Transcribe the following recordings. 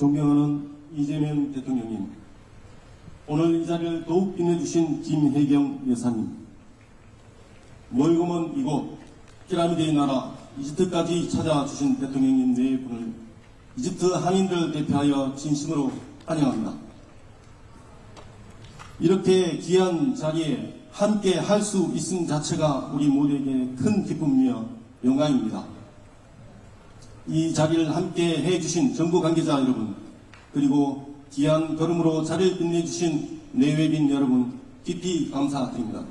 존경하는 이재명 대통령님, 오늘 이 자리를 더욱 빛내주신 김혜경 여사님, 멀고 먼 이곳 피라미드의 나라 이집트까지 찾아주신 대통령님 네 분을 이집트 한인들 대표하여 진심으로 환영합니다. 이렇게 귀한 자리에 함께 할 수 있음 자체가 우리 모두에게 큰 기쁨이며 영광입니다. 이 자리를 함께 해주신 정부 관계자 여러분, 그리고 귀한 걸음으로 자리를 빛내주신 내외빈 여러분, 깊이 감사드립니다.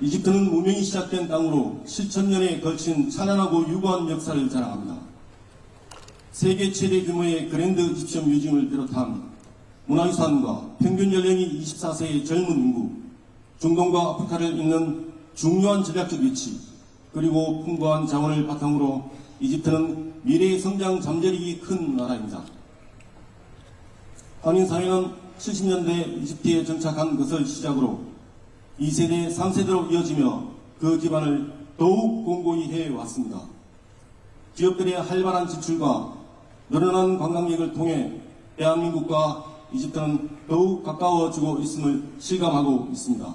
이집트는 무명이 시작된 땅으로 7천년에 걸친 찬란하고 유구한 역사를 자랑합니다. 세계 최대 규모의 그랜드 이집션 뮤지엄을 비롯한 문화유산과 평균 연령이 24세의 젊은 인구, 중동과 아프리카를 잇는 중요한 전략적 위치, 그리고 풍부한 자원을 바탕으로 이집트는 미래의 성장 잠재력이 큰 나라입니다. 한인사회는 70년대 이집트에 정착한 것을 시작으로 2세대, 3세대로 이어지며 그 기반을 더욱 공고히 해왔습니다. 기업들의 활발한 지출과 늘어난 관광객을 통해 대한민국과 이집트는 더욱 가까워지고 있음을 실감하고 있습니다.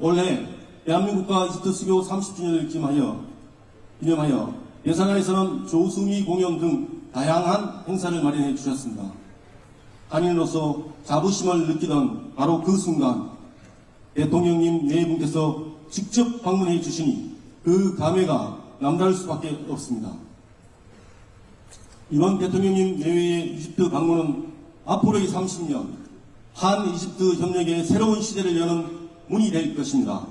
올해 대한민국과 이집트 수교 30주년을 기념하여, 기념하여 예산안에서는 조수미 공연 등 다양한 행사를 마련해 주셨습니다. 한인으로서 자부심을 느끼던 바로 그 순간 대통령님 네 분께서 직접 방문해 주시니 그 감회가 남다를 수밖에 없습니다. 이번 대통령님 내외의 이집트 방문은 앞으로의 30년 한 이집트 협력의 새로운 시대를 여는 문이 될 것입니다.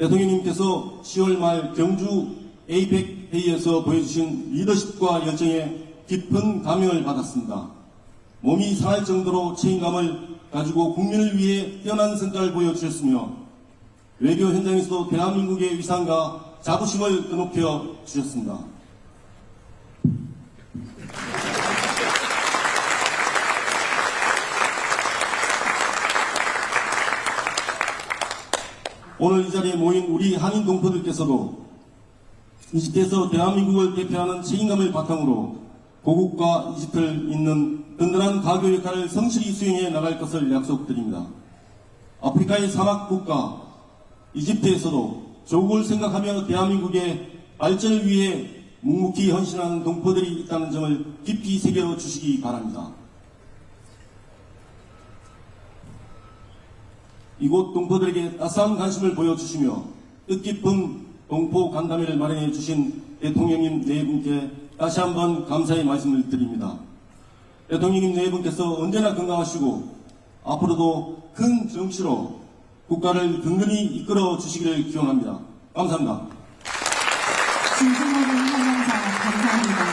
대통령님께서 10월 말 경주 에이펙 회의에서 보여주신 리더십과 열정에 깊은 감명을 받았습니다. 몸이 상할 정도로 책임감을 가지고 국민을 위해 뛰어난 성과를 보여주셨으며 외교 현장에서도 대한민국의 위상과 자부심을 드높여 주셨습니다. 오늘 이 자리에 모인 우리 한인 동포들께서도 이집트에서 대한민국을 대표하는 책임감을 바탕으로 고국과 이집트를 잇는 든든한 가교 역할을 성실히 수행해 나갈 것을 약속드립니다. 아프리카의 사막 국가 이집트에서도 조국을 생각하며 대한민국의 발전을 위해 묵묵히 헌신하는 동포들이 있다는 점을 깊이 새겨 주시기 바랍니다. 이곳 동포들에게 따스한 관심을 보여주시며 뜻깊은 동포 간담회를 마련해 주신 대통령님 네 분께 다시 한번 감사의 말씀을 드립니다. 대통령님 네 분께서 언제나 건강하시고 앞으로도 큰 정치로 국가를 든든히 이끌어 주시기를 기원합니다. 감사합니다. 진심으로 감사합니다.